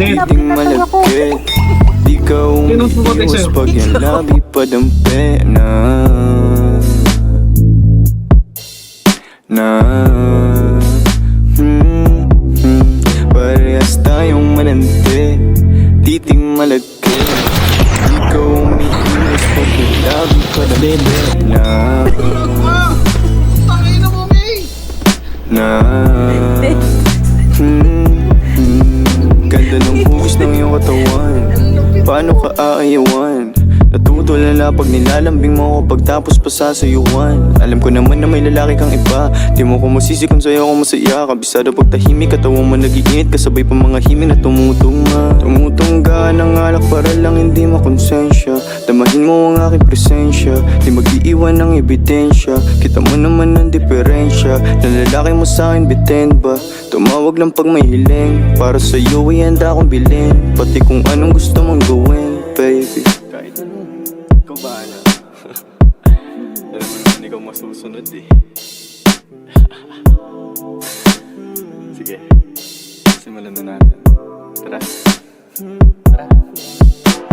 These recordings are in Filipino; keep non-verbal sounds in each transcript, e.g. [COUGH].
[LAUGHS] Ting malagkit Di ka umiiwas pag yan labi padampi na Na. Hmm, hmm, Parehas tayong mananti Titing malagkit. Di ka umiiwas pag yan labi padampi na! Na ng katawan. Paano ka aayawan? Natutulala pag nilalambing mo ako Pagtapos pa sasayuan. Alam ko naman na may lalaki kang iba. Di mo ko masisi kung sa'yo ako masaya Kabisado pag tahimik Katawan mo nag-iinit Kasabay pa mga himig na tumutungma. Tumutungga ng alak para lang hindi makonsensya Damahin mo ang aking presensya Di mag-iiwan ng ebidensya. Kita mo naman ang diferensya Na lalaki mo sa akin bitin ba? Tumawag lang pag may hiling Para sa'yo ay handa akong bilhin. Pati kung anong gusto mong gawin Baby. Kahit ano, ikaw bahala. [LAUGHS] Alam mo naman ikaw masusunod eh. [LAUGHS] Sige, simulan na natin. Tara. Tara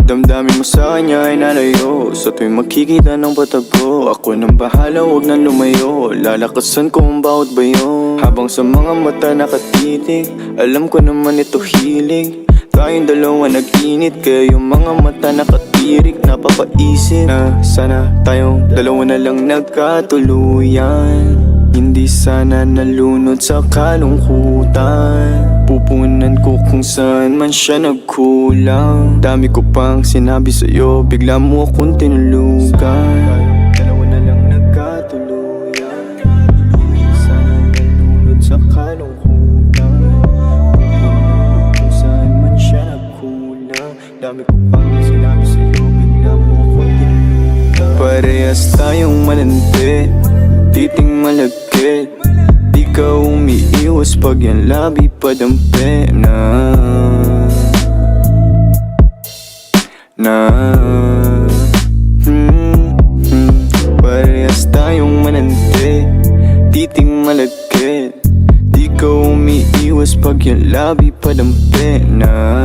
Damdamin mo sa kanya ay nalayo. Sa tuwing makikita ng patago Ako nang bahala, huwag nang lumayo. Lalakasan ko ang bawat bayo. Habang sa mga mata nakatitig Alam ko naman ito hilig. Tayong dalawa nag-init Kaya yung mga mata nakatirik. Napapaisip na sana tayong dalawa na lang nagkatuluyan. Hindi sana nalunod sa kalungkutan Pupunan ko kung saan man siya nagkulang. Dami ko pang sinabi sa'yo Bigla mo akong tinulugan. Dalawa na lang nagkatuluyan. Saan man siya nagkulang. Dami pang sinabi sa'yo Bigla mo akong tinulugan. Parehas tayong malandi Titing malagkit ka umiiwas pag yan labi padampi na Na. Hmm, hmm, Parehas tayong mananti Titing malagkit. Di ka umiiwas pag yan labi padampi Na